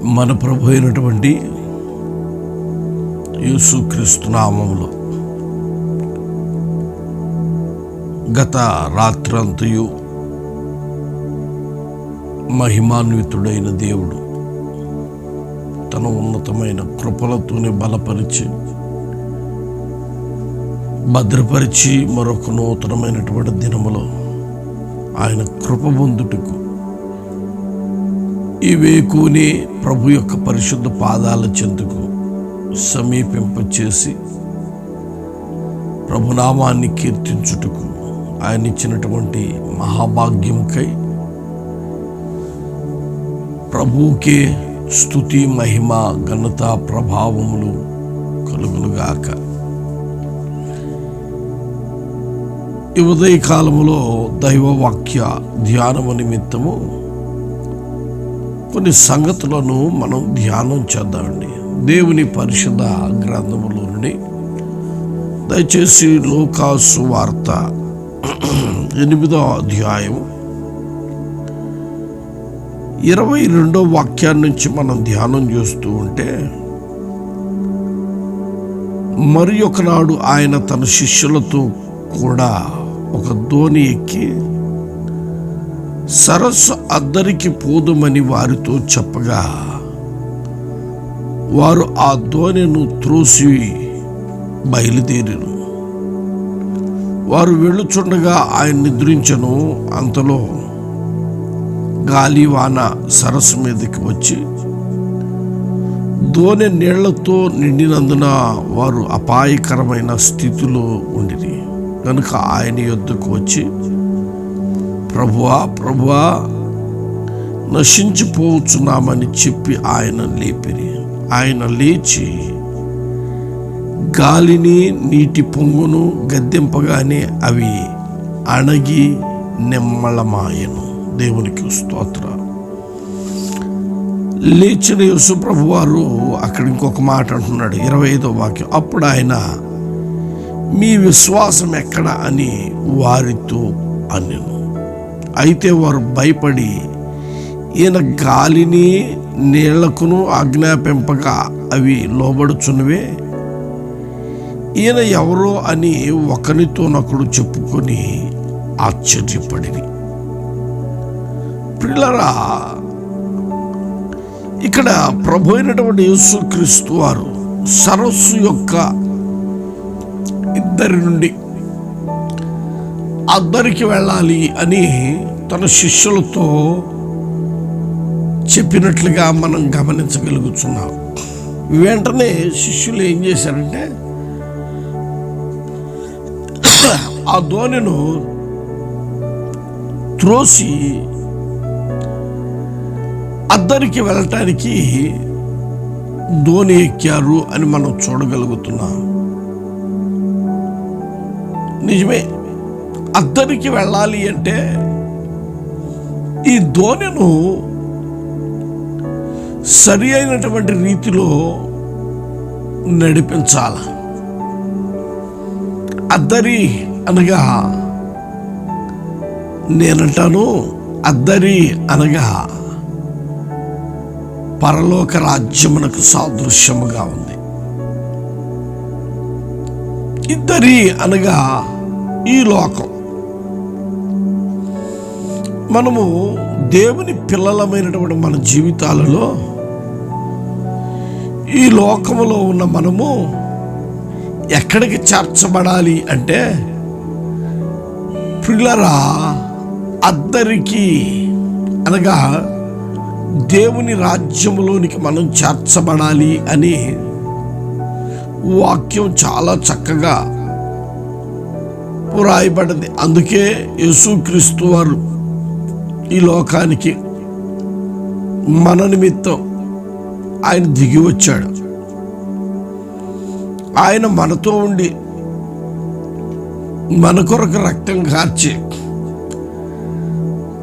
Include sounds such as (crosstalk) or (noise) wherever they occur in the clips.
మన ప్రభు అయినటువంటి యేసుక్రీస్తు నామములో గత రాత్రంతయు మహిమాన్వితుడైన దేవుడు తన ఉన్నతమైన కృపలతోనే బలపరిచి భద్రపరిచి మరొక నూతనమైనటువంటి దినములో ఆయన కృప పొందుటకు ఈ వేకుని ప్రభు యొక్క పరిశుద్ధ పాదాల చెందుకు సమీపింపచేసి ప్రభునామాన్ని కీర్తించుటకు ఆయన ఇచ్చినటువంటి మహాభాగ్యంకై ప్రభువుకే స్థుతి మహిమ ఘనత ప్రభావములు కలుగునుగాక. ఈ ఉదయకాలములో దైవవాక్య ధ్యానము నిమిత్తము కొన్ని సంగతులను మనం ధ్యానం చేద్దామండి. దేవుని పరిషద గ్రంథములో నుండి దయచేసి లోకాసు వార్త (clears throat) ఎనిమిదో అధ్యాయం ఇరవై రెండో వాక్యాన్ని నుంచి మనం ధ్యానం చేస్తూ ఉంటే మరి ఒకనాడు ఆయన తన శిష్యులతో కూడా ఒక ధోని ఎక్కి సరస్సు అద్దరికి పోదుమని వారితో చెప్పగా వారు ఆ దోణిను త్రోసి బయలుదేరిను వారు వెళ్ళుచుండగా ఆయన నిద్రించను. అంతలో గాలివాన సరస్సు మీదకి వచ్చి దోనె నీళ్ళతో నిండినందున వారు అపాయకరమైన స్థితిలో ఉండిరి. కనుక ఆయన యొద్దకు వచ్చి ప్రభువా ప్రభువా నశించిపోవచ్చున్నామని చెప్పి ఆయన లేపిరి. ఆయన లేచి గాలిని నీటి పొంగును గద్దెంపగానే అవి అణగి నిమ్మలమాయను. దేవునికి స్తోత్ర. లేచిన యేసు వారు అక్కడ ఇంకొక మాట అంటున్నాడు ఇరవై ఐదో వాక్యం. అప్పుడు ఆయన మీ విశ్వాసం ఎక్కడ? అని వారితో అనెను అయితే వారు భయపడి ఈయన గాలిని నీళ్ళకును ఆజ్ఞాపింపక అవి లోబడుచున్నవే. ఈయన ఎవరో అని ఒకరితోనొకడు చెప్పుకొని ఆశ్చర్యపడిరి. పిల్లరా ఇక్కడ ప్రభు అయినటువంటి యేసుక్రీస్తు వారు సరస్సు యొక్క ఇద్దరి నుండి అద్దరికి వెళ్ళాలి అని తన శిష్యులతో చెప్పినట్లుగా మనం గమనించగలుగుతున్నాం. వెంటనే శిష్యులు ఏం చేశారంటే ఆ ధోనిను త్రోసి అద్దరికి వెళ్ళటానికి ధోని ఎక్కారు అని మనం చూడగలుగుతున్నాం. నిజమే అద్దరికి వెళ్ళాలి అంటే ఈ ధోనిను సరి అయినటువంటి రీతిలో నడిపించాల. అద్దరి అనగా నేనంటాను అద్దరి అనగా పరలోక రాజ్యమునకు సాదృశ్యముగా ఉంది. ఇద్దరి అనగా ఈ లోకం. మనము దేవుని పిల్లలమైనటువంటి మన జీవితాలలో ఈ లోకములో ఉన్న మనము ఎక్కడికి చేర్చబడాలి అంటే పిల్లరా అద్దరికి అనగా దేవుని రాజ్యంలోనికి మనం చేర్చబడాలి అని వాక్యం చాలా చక్కగా రాయబడింది అందుకే యేసుక్రీస్తు వారు ఈ లోకానికి మన నిమిత్తం ఆయన దిగి వచ్చాడు. ఆయన మనతో ఉండి మన కొరకు రక్తం కార్చి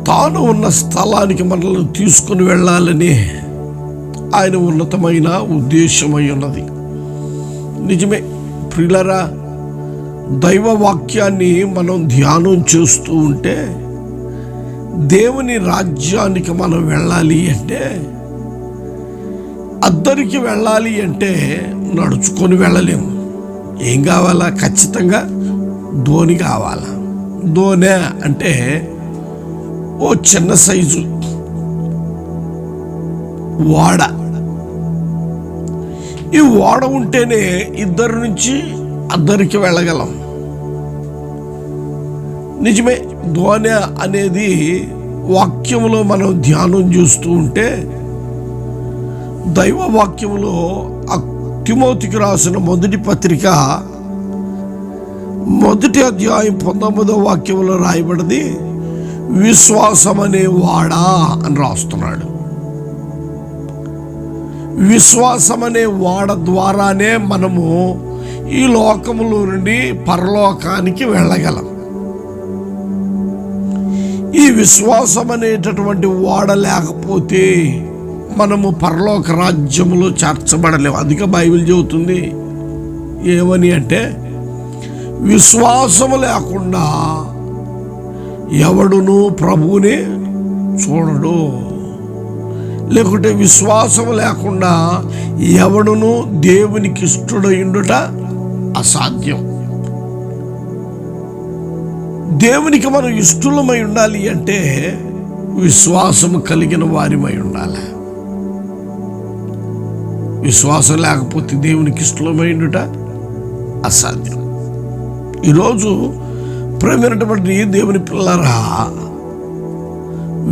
తాను ఉన్న స్థలానికి మనల్ని తీసుకుని వెళ్ళాలని ఆయన ఉన్నతమైన ఉద్దేశమై ఉన్నది. నిజమే ప్రిలరా దైవ వాక్యాన్ని మనం ధ్యానం చేస్తూ ఉంటే దేవుని రాజ్యానికి మనం వెళ్ళాలి అంటే అద్దరికి వెళ్ళాలి అంటే నడుచుకొని వెళ్ళలేము. ఏం కావాలా? ఖచ్చితంగా ధోని కావాలా? ధోనే అంటే ఓ చిన్న సైజు వాడ. ఈ ఓడ ఉంటేనే ఇద్దరు నుంచి అద్దరికి వెళ్ళగలం. నిజమే. ధ్వని అనేది వాక్యంలో మనం ధ్యానం చూస్తూ ఉంటే దైవ వాక్యంలో తిమోతికి రాసిన మొదటి పత్రిక మొదటి అధ్యాయం పంతొమ్మిదవ వాక్యంలో రాయబడింది విశ్వాసం అనే వాడా అని రాస్తున్నాడు. విశ్వాసం అనే వాడ ద్వారానే మనము ఈ లోకములో నుండి పరలోకానికి వెళ్ళగలం. ఈ విశ్వాసం అనేటటువంటి ఓడ లేకపోతే మనము పరలోక రాజ్యములో చేర్చబడలేము అధిక బైబిల్ చెబుతుంది ఏమని అంటే విశ్వాసము లేకుండా ఎవడును ప్రభువుని చూడడు. లేకుంటే విశ్వాసం లేకుండా ఎవడును దేవునికి ఇష్టడయుండుట అసాధ్యం. దేవునికి మనం ఇష్టలమై ఉండాలి అంటే విశ్వాసం కలిగిన వారిమై ఉండాలి. విశ్వాసం లేకపోతే దేవునికి ఇష్టలమై ఉండుట అసాధ్యం. ఈరోజు ప్రేమైనటువంటి దేవుని పిల్లరా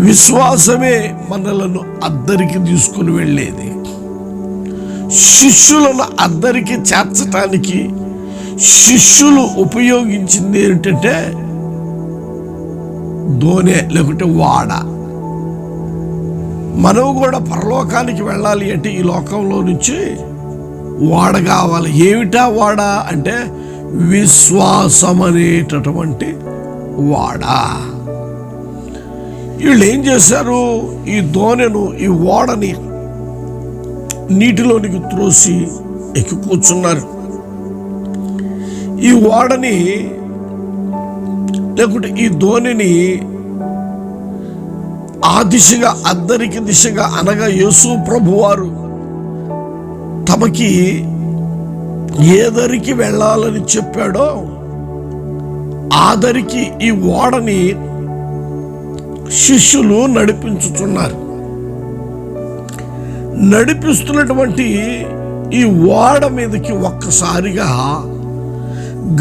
విశ్వాసమే మనలను అద్దరికి తీసుకుని వెళ్ళేది. శిష్యులను అద్దరికి చేర్చటానికి శిష్యులు ఉపయోగించింది ఏంటంటే దోనె లేకుంటే వాడ. మనం కూడా పరలోకానికి వెళ్ళాలి అంటే ఈ లోకంలో నుంచి వాడ కావాలి. ఏమిటా వాడ అంటే విశ్వాసం అనేటటువంటి వాడ. వీళ్ళు ఏం చేశారు? ఈ దోనెను ఈ ఓడని నీటిలోనికి త్రోసి ఎక్కి కూర్చున్నారు. ఈ ఓడని లేకుంటే ఈ ధోనిని ఆ దిశగా అద్దరికి దిశగా అనగా యేసు ప్రభువారు తమకి ఏదరికి వెళ్ళాలని చెప్పాడో ఆదరికి ఈ ఓడని శిష్యులు నడిపించుతున్నారు నడిపిస్తున్నటువంటి ఈ ఓడ మీదకి ఒక్కసారిగా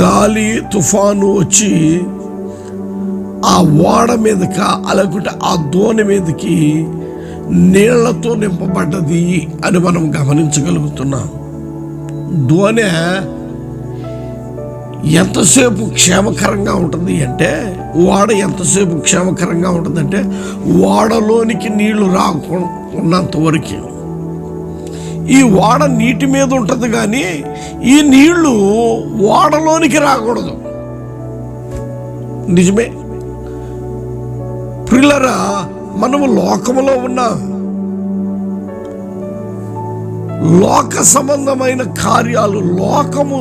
గాలి తుఫాను వచ్చి ఆ ఓడ మీదక అలాగుంటే ఆ దోణి మీదకి నీళ్ళతో నింపబడ్డది అని మనం గమనించగలుగుతున్నాం. దోణె ఎంతసేపు క్షేమకరంగా ఉంటుంది అంటే ఓడ ఎంతసేపు క్షేమకరంగా ఉంటుందంటే ఓడలోనికి నీళ్ళు రాకున్నంత వరకు. ఈ ఓడ నీటి మీద ఉంటుంది కానీ ఈ నీళ్ళు ఓడలోనికి రాకూడదు. నిజమే? ప్రియులరా మనము లోకములో ఉన్నాం. లోక సంబంధమైన కార్యాలు లోకము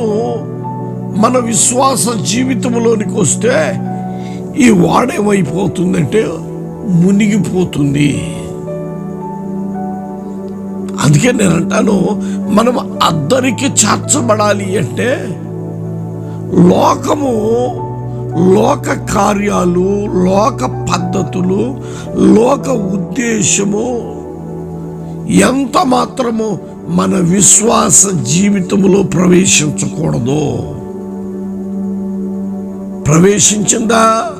మన విశ్వాస జీవితంలోనికి వస్తే ఈ వాడేమైపోతుందంటే మునిగిపోతుంది. అందుకే నేను అంటాను మనం అద్దరికి చేర్చబడాలి అంటే లోకము లోక కార్యాలు లోక పద్ధతులు లోక ఉద్దేశము ఎంత మాత్రము మన విశ్వాస జీవితంలో ప్రవేశించకూడదు ప్రవేశించిందా?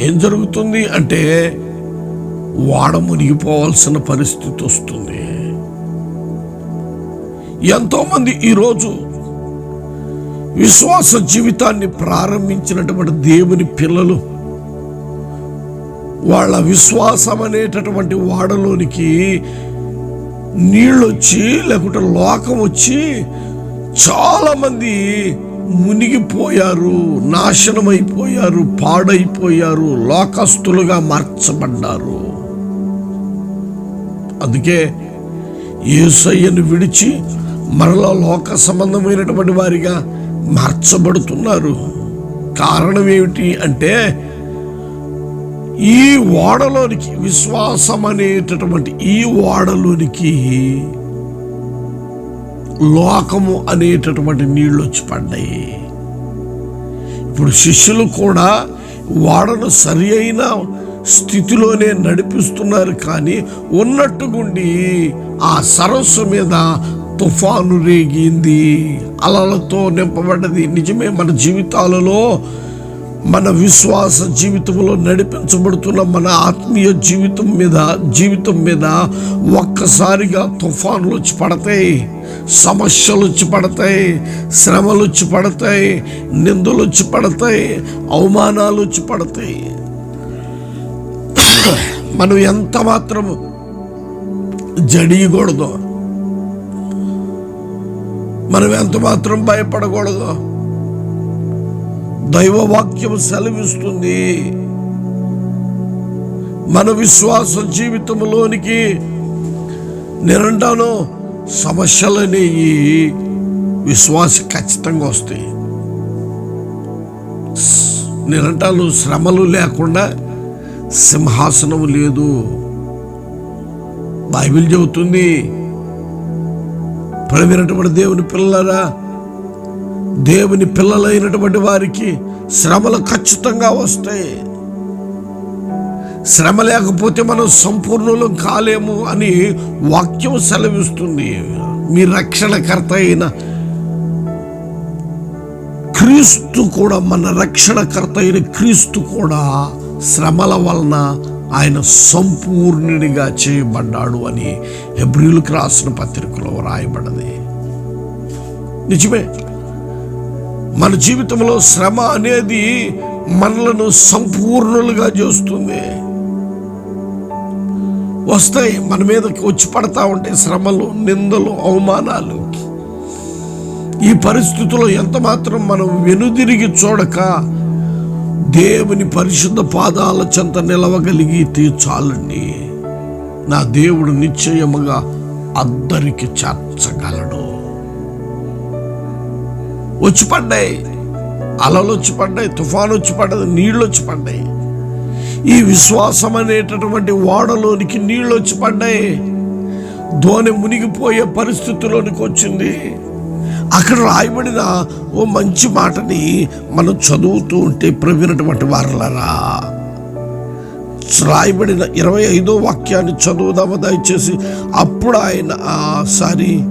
ఏం జరుగుతుంది అంటే వాడ మునిగిపోవాల్సిన పరిస్థితి వస్తుంది. ఎంతోమంది ఈరోజు విశ్వాస జీవితాన్ని ప్రారంభించినటువంటి దేవుని పిల్లలు వాళ్ళ విశ్వాసం అనేటటువంటి వాడలోనికి నీళ్ళు వచ్చి లేకుంటే లోకం వచ్చి చాలామంది మునిగిపోయారు నాశనమైపోయారు పాడైపోయారు లోకస్తులుగా మార్చబడ్డారు. అందుకే ఏసయ్యను విడిచి మరలా లోక సంబంధమైనటువంటి వారిగా మార్చబడుతున్నారు. కారణం ఏమిటి అంటే ఈ ఓడలోనికి విశ్వాసం అనేటటువంటి ఈ ఓడలోనికి లోకము అనేటటువంటి నీళ్ళు వచ్చి పడ్డాయి. ఇప్పుడు శిష్యులు కూడా వాడను సరి అయిన స్థితిలోనే నడిపిస్తున్నారు కానీ ఉన్నట్టుగుండి ఆ సరస్సు మీద తుఫాను రేగింది అలలతో నింపబడ్డది. నిజమే మన జీవితాలలో మన విశ్వాస జీవితంలో నడిపించబడుతున్న మన ఆత్మీయ జీవితం మీద జీవితం మీద ఒక్కసారిగా తుఫాన్లు వచ్చి పడతాయి సమస్యలు వచ్చి పడతాయి శ్రమలు వచ్చి పడతాయి నిందలు వచ్చి పడతాయి అవమానాలు వచ్చి పడతాయి. మనం ఎంత మాత్రం జడియకూడదు. మనం ఎంత మాత్రం భయపడకూడదు. దైవ వాక్యం సెలవిస్తుంది. మన విశ్వాస జీవితంలోనికి నేనంటాను సమస్యలనేవి విశ్వాస ఖచ్చితంగా వస్తాయి. నిరంటాలు శ్రమలు లేకుండా సింహాసనం లేదు. బైబిల్ చెబుతుంది ప్రవీణటువంటి దేవుని పిల్లరా దేవుని పిల్లలైనటువంటి వారికి శ్రమలు ఖచ్చితంగా వస్తాయి. శ్రమ లేకపోతే మనం సంపూర్ణులం కాలేము అని వాక్యం సెలవిస్తుంది. మీ రక్షణకర్త అయిన క్రీస్తు కూడా మన రక్షణకర్త అయిన క్రీస్తు కూడా శ్రమల వలన ఆయన సంపూర్ణుడిగా చేయబడ్డాడు అని హెబ్రిలకు రాసిన పత్రికలో రాయబడ్డది నిజమే మన జీవితంలో శ్రమ అనేది మనలను సంపూర్ణులుగా చేస్తుంది. వస్తాయి మన మీదకి వచ్చి పడతా ఉంటాయి శ్రమలు నిందలు అవమానాలు. ఈ పరిస్థితుల్లో ఎంత మాత్రం మనం వెనుదిరిగి చూడక దేవుని పరిశుద్ధ పాదాల చెంత నిలవగలిగితే చాలండి. నా దేవుడు నిశ్చయముగా అద్దరికి చేర్చగలడు. వచ్చి పడ్డాయి. అలలు వచ్చి పడ్డాయి తుఫాను వచ్చి పడ్డది నీళ్ళు వచ్చి పడ్డాయి. ఈ విశ్వాసం అనేటటువంటి ఓడలోనికి నీళ్ళు వచ్చి పడ్డాయి. ధోని మునిగిపోయే పరిస్థితిలోనికి వచ్చింది. అక్కడ రాయబడిన ఓ మంచి మాటని మనం చదువుతూ ఉంటే ప్రవీణటువంటి వారలరా. రాయబడిన ఇరవై ఐదో వాక్యాన్ని చదువుదామా దయచేసి. అప్పుడు ఆయన ఆ సారీ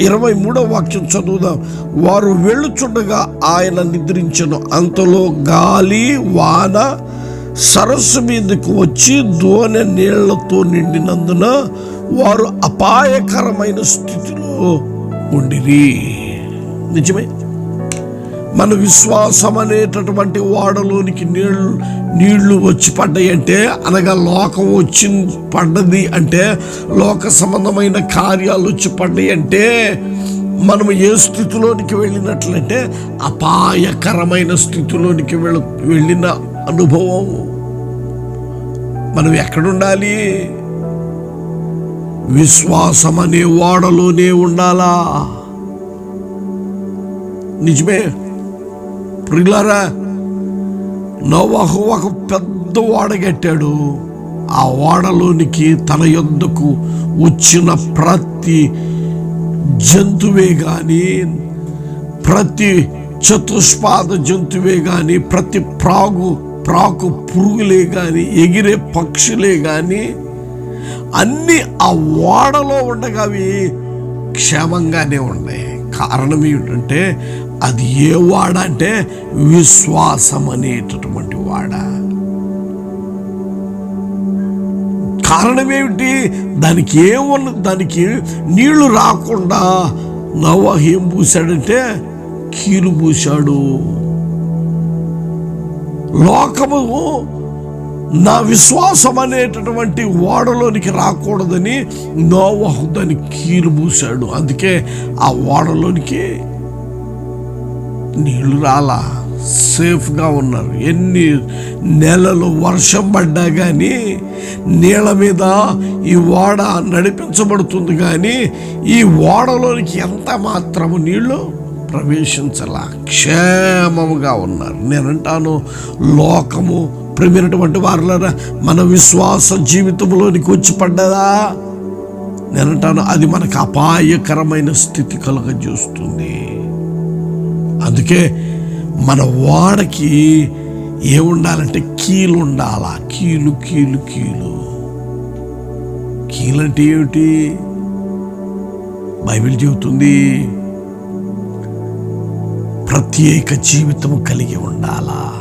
ఇరవై మూడో వాక్యం చదువుదాం. వారు వెళ్ళుచుండగా ఆయన నిద్రించను. అంతలో గాలి వాన సరస్సు మీదకు వచ్చి దోనె నీళ్ళతో నిండినందున వారు అపాయకరమైన స్థితిలో ఉండిరి. నిజమే. మన విశ్వాసం అనేటటువంటి వాడలోనికి నీళ్ళు నీళ్ళు వచ్చి పడ్డాయి అంటే అనగా లోకం వచ్చి పడ్డది అంటే లోక సంబంధమైన కార్యాలు వచ్చి పడ్డాయి అంటే మనం ఏ స్థితిలోనికి వెళ్ళినట్లంటే అపాయకరమైన స్థితిలోనికి వెళ్ళ వెళ్ళిన అనుభవం. మనం ఎక్కడుండాలి విశ్వాసం అనే ఓడలోనే ఉండాలా? నిజమే. ప్రిలరా నోవాహు ఒక పెద్ద ఓడ కట్టాడు ఆ ఓడలోనికి తన యొద్దకు వచ్చిన ప్రతి జంతువే గాని ప్రతి చతుష్పాద జంతువే గాని ప్రతి ప్రాగు ప్రాకు పురుగులే గాని ఎగిరే పక్షులే కానీ అన్ని ఆ ఓడలో ఉండగా అవి క్షేమంగానే ఉన్నాయి. కారణం ఏమిటంటే అది ఏ వాడ అంటే విశ్వాసం అనేటటువంటి వాడ కారణం ఏమిటి? దానికి ఏమున్న దానికి నీళ్ళు రాకుండా నవ్వ ఏం పూశాడంటే కీలు పూశాడు. లోకము నా విశ్వాసం అనేటటువంటి ఓడలోనికి రాకూడదని నోవహు దాన్ని కీలు మూశాడు. అందుకే ఆ ఓడలోనికి నీళ్ళు రాలా. సేఫ్గా ఉన్నారు. ఎన్ని నెలలు వర్షం పడ్డా కానీ నీళ్ళ మీద ఈ ఓడ నడిపించబడుతుంది కానీ ఈ ఓడలోనికి ఎంత మాత్రము నీళ్ళు ప్రవేశించలా. క్షేమముగా ఉన్నారు. నేనంటాను లోకము ప్రేమైనటువంటి వారులరా మన విశ్వాస జీవితంలోనికి వచ్చి పడ్డదా? నేనంటాను అది మనకు అపాయకరమైన స్థితి కలగజేస్తుంది. అందుకే మన వాడకి ఏముండాలంటే కీలు ఉండాలా కీలు కీలు కీలు. కీలు అంటే ఏమిటి? బైబిల్ చెబుతుంది ప్రత్యేక జీవితం కలిగి ఉండాలా?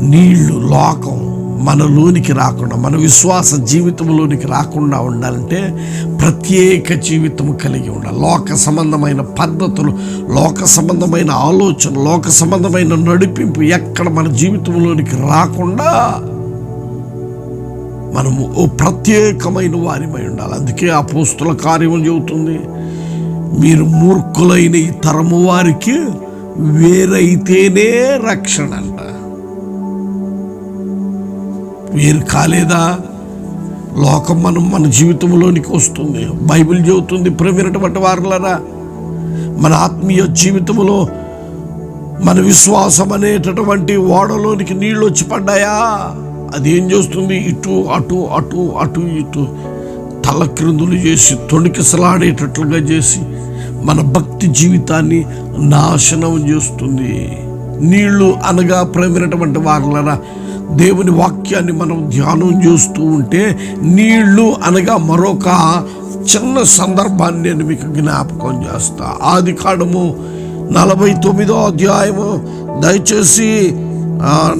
నీళ్ళు లోకం మనలోనికి రాకుండా మన విశ్వాస జీవితంలోనికి రాకుండా ఉండాలంటే ప్రత్యేక జీవితం కలిగి ఉండాలి. లోక సంబంధమైన పద్ధతులు లోక సంబంధమైన ఆలోచన లోక సంబంధమైన నడిపింపు ఎక్కడ మన జీవితంలోనికి రాకుండా మనము ఓ ప్రత్యేకమైన వారిమై ఉండాలి. అందుకే ఆ పోస్తుల కార్యం చెబుతుంది మీరు మూర్ఖులైన ఈ తరము వారికి వేరైతేనే రక్షణ. అంట వేరు కాలేదా? లోకం మనం మన జీవితంలోనికి వస్తుంది. బైబిల్ చెబుతుంది ప్రేమినటువంటి వారులరా మన ఆత్మీయ జీవితంలో మన విశ్వాసం అనేటటువంటి ఓడలోనికి నీళ్ళు వచ్చి పడ్డాయా? అది ఏం చేస్తుంది? ఇటు అటు అటు అటు ఇటు తల క్రిందులు చేసి తొణికిసలాడేటట్లుగా చేసి మన భక్తి జీవితాన్ని నాశనం చేస్తుంది. నీళ్ళు అనగా ప్రేమైనటువంటి వారులరా దేవుని వాక్యాన్ని మనం ధ్యానం చేస్తూ ఉంటే నీళ్ళు అనగా మరొక చిన్న సందర్భాన్ని నేను మీకు జ్ఞాపకం చేస్తా. ఆది కాండము నలభై తొమ్మిదో అధ్యాయము దయచేసి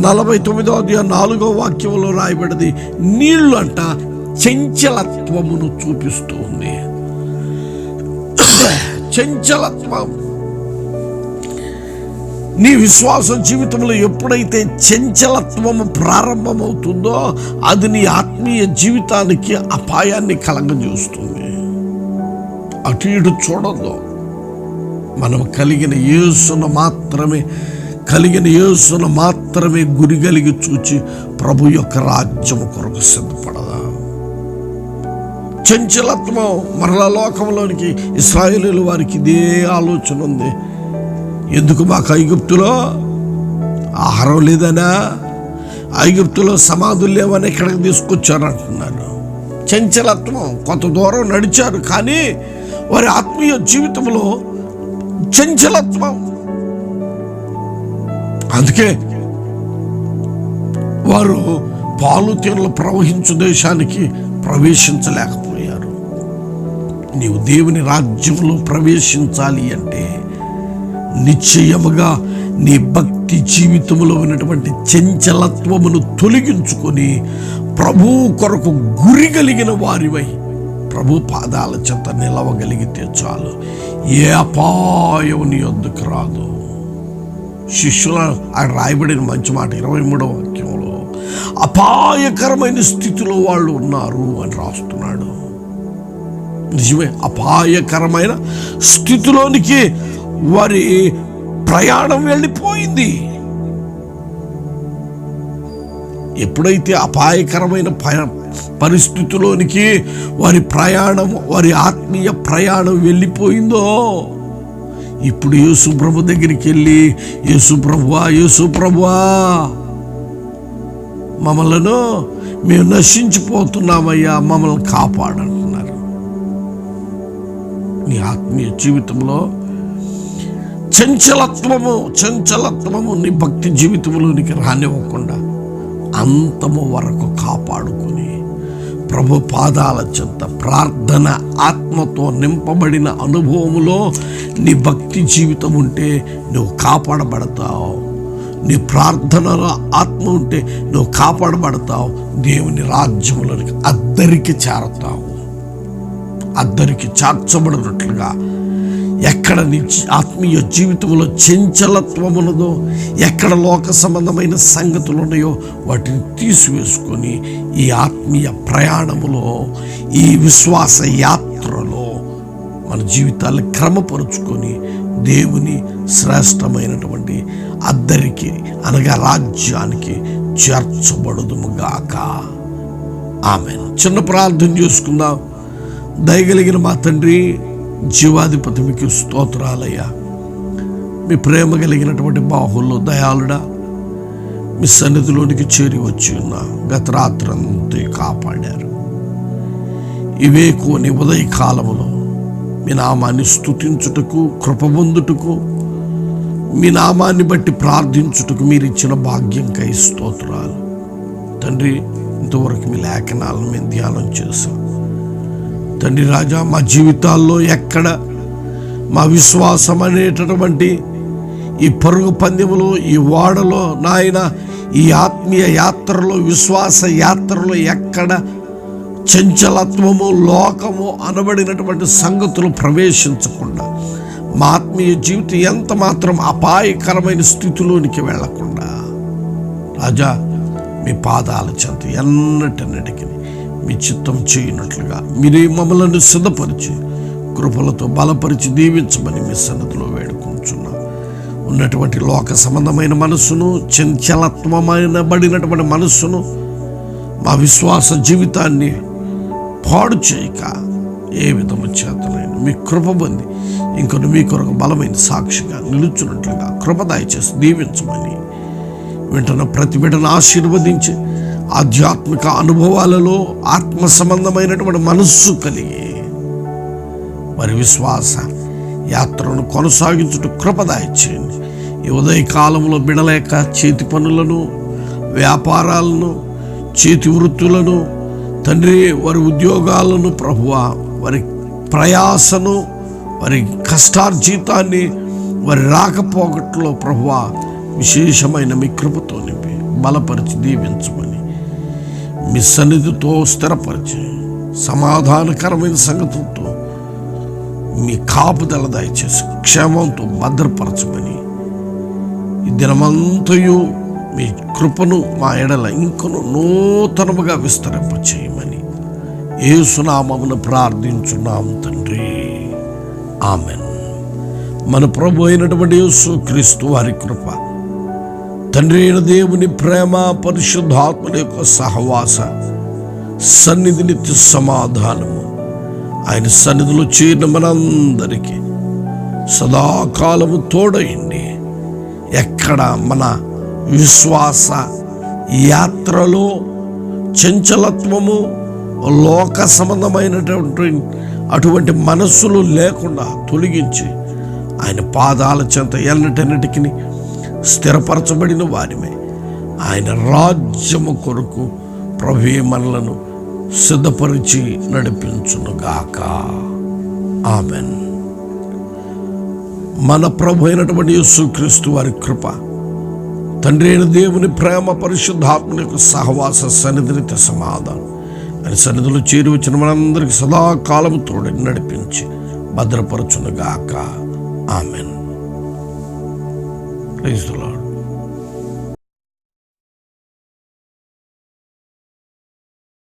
నలభై తొమ్మిదో అధ్యాయం నాలుగో వాక్యంలో రాయబడింది. నీళ్ళు అంట చంచలత్వమును చూపిస్తూ ఉంది (coughs) చంచలత్వం నీ విశ్వాస జీవితంలో ఎప్పుడైతే చంచలత్వము ప్రారంభమవుతుందో అది నీ ఆత్మీయ జీవితానికి అపాయాన్ని కలగజేస్తుంది. అటు ఇటు చూడదు మనం కలిగిన యేసును మాత్రమే కలిగిన యేసును మాత్రమే గురి కలిగి చూచి ప్రభు యొక్క రాజ్యము కొరకు సిద్ధపడదా. చంచలత్వం మరల లోకంలోనికి ఇస్రాయేలీల వారికి ఇదే ఆలోచన ఉంది. ఎందుకు మాకు ఐగుప్తులో ఆహారం లేదనా? ఐగుప్తులో సమాధులు లేవని ఇక్కడికి తీసుకొచ్చారంటున్నారు చంచలత్వం కొంత దూరం నడిచారు కానీ వారి ఆత్మీయ జీవితంలో చంచలత్వం. అందుకే వారు పాలు తీరులు ప్రవహించు దేశానికి ప్రవేశించలేకపోయారు. నీవు దేవుని రాజ్యంలో ప్రవేశించాలి అంటే నిశ్చయముగా నీ భక్తి జీవితంలో ఉన్నటువంటి చంచలత్వమును తొలగించుకొని ప్రభు కొరకు గురి కలిగిన వారివై ప్రభు పాదాల చెత్త నిలవగలిగితే చాలు. ఏ అపాయం నీ వద్దకు రాదు. శిష్యుల ఆయన రాయబడిన మంచి మాట ఇరవై మూడవ వాక్యంలో అపాయకరమైన స్థితిలో వాళ్ళు ఉన్నారు అని రాస్తున్నాడు. నిజమే అపాయకరమైన స్థితిలోనికి వారి ప్రయాణం వెళ్ళిపోయింది. ఎప్పుడైతే అపాయకరమైన ప- పరిస్థితిలోనికి వారి ప్రయాణం వారి ఆత్మీయ ప్రయాణం వెళ్ళిపోయిందో ఇప్పుడు యేసుప్రభు దగ్గరికి వెళ్ళి యేసుప్రభువా యేసుప్రభువా మమ్మలను మేము నశించిపోతున్నామయ్యా మమ్మల్ని కాపాడంటున్నారు. నీ ఆత్మీయ జీవితంలో చంచలత్వము చంచలత్వము నీ భక్తి జీవితంలోనికి రానివ్వకుండా అంతము వరకు కాపాడుకొని ప్రభు పాదాల చెంత ప్రార్థన ఆత్మతో నింపబడిన అనుభవములో నీ భక్తి జీవితం ఉంటే నువ్వు కాపాడబడతావు. నీ ప్రార్థనలో ఆత్మ ఉంటే నువ్వు కాపాడబడతావు. దేవుని రాజ్యములోనికి అద్దరికి చేరతావు. అద్దరికి చార్చబడినట్లుగా ఎక్కడ నీ ఆత్మీయ జీవితంలో చంచలత్వమున్నదో ఎక్కడ లోక సంబంధమైన సంగతులు ఉన్నాయో వాటిని తీసివేసుకొని ఈ ఆత్మీయ ప్రయాణములో ఈ విశ్వాస యాత్రలో మన జీవితాలు క్రమపరుచుకొని దేవుని శ్రేష్టమైనటువంటి అద్దరికి అనగా రాజ్యానికి చేర్చబడుదుముగాక ఆమె చిన్న ప్రార్థన చేసుకుందాం. దయగలిగిన మా తండ్రి జీవాధిపతి మీకు స్తోత్రాలయ్యా. మీ ప్రేమ కలిగినటువంటి బాహుల్లో దయాళుడా మీ సన్నిధిలోనికి చేరి వచ్చి ఉన్నా గత రాత్రంతా కాపాడారు. ఇవే కోని ఉదయ కాలంలో మీ నామాన్ని స్తుతించుటకు కృపబొందుటకు మీ నామాన్ని బట్టి ప్రార్థించుటకు మీరు ఇచ్చిన భాగ్యంకై స్తోత్రాలు. తండ్రి ఇంతవరకు మీ లేఖనాలను మేము ధ్యానం చేశాం. తండ్రి రాజా మా జీవితాల్లో ఎక్కడ మా విశ్వాసం అనేటటువంటి ఈ పరుగు పందెములో ఈ వాడలో నాయన ఈ ఆత్మీయ యాత్రలో విశ్వాస యాత్రలో ఎక్కడ చంచలత్వము లోకము అనబడినటువంటి సంగతులు ప్రవేశించకుండా మా ఆత్మీయ జీవితం ఎంత మాత్రం అపాయకరమైన స్థితిలోనికి వెళ్ళకుండా రాజా మీ పాదాల చెంత ఎన్నటన్నిటికీ మీ చిత్తం చేయనట్లుగా. మీరే మమ్మల్ని సిద్ధపరిచి కృపలతో బలపరిచి దీవించమని మీ సన్నతిలో వేడుకుంటున్నాం ఉన్నటువంటి లోక సంబంధమైన మనస్సును చంచలత్వమైన బడినటువంటి మనస్సును మా విశ్వాస జీవితాన్ని పాడు చేయక ఏ విధము చేతనైన మీ కృప పొంది ఇంకొన్ని మీ కొరకు బలమైన సాక్షిగా నిలుచున్నట్లుగా కృప దయచేసి దీవించమని వింటున్న ప్రతి బిడ్డను ఆశీర్వదించి ఆధ్యాత్మిక అనుభవాలలో ఆత్మ సంబంధమైనటువంటి మనస్సు కలిగి మరి విశ్వాస యాత్రను కొనసాగించుట కృపదాయ చేయండి ఈ ఉదయ కాలంలో బిడలేక చేతి పనులను వ్యాపారాలను చేతి వృత్తులను తండ్రి వారి ఉద్యోగాలను ప్రభువ వారి ప్రయాసను వారి కష్టార్జీతాన్ని వారి రాకపోకట్లో ప్రభువ విశేషమైన మీ కృపతో నింపి బలపరిచి దీవించమని మీ సన్నిధితో స్థిరపరిచి సమాధానకరమైన సంగతులతో మీ కాపుదల దయచేసి క్షేమంతో భద్రపరచమని ఈ దినమంతయు మీ కృపను మా ఎడల ఇంకను నూతనముగా విస్తరింప చేయమని ఏసునామమును ప్రార్థించున్నాం తండ్రి. ఆమెన్. మన ప్రభు అయినటువంటి యేసు క్రీస్తు వారి కృప తండ్రి అయిన దేవుని ప్రేమ పరిశుద్ధాత్మల యొక్క సహవాస సన్నిధి నిత్య సమాధానము. ఆయన సన్నిధిలో చేరిన మనందరికీ సదాకాలము తోడయండి. ఎక్కడ మన విశ్వాస యాత్రలో చంచలత్వము లోక సంబంధమైనటువంటి అటువంటి మనస్సులు లేకుండా తొలగించి ఆయన పాదాల చెంత ఎన్నటన్నిటికీ స్థిరపరచబడిన వారిమే. ఆయన రాజ్యము కొరకు ప్రభే మనలను సిద్ధపరిచి నడిపించునుగాక. ఆమెన్. మన ప్రభు అయినటువంటి యేసుక్రీస్తు వారి కృప తండ్రి అయిన దేవుని ప్రేమ పరిశుద్ధాత్మని యొక్క సహవాస సన్నిధిని సమాధానం. అని సన్నిధిలో చేరి వచ్చిన మనందరికీ సదాకాలం తోడని నడిపించి భద్రపరచునుగాక. ఆమెన్. Praise the Lord.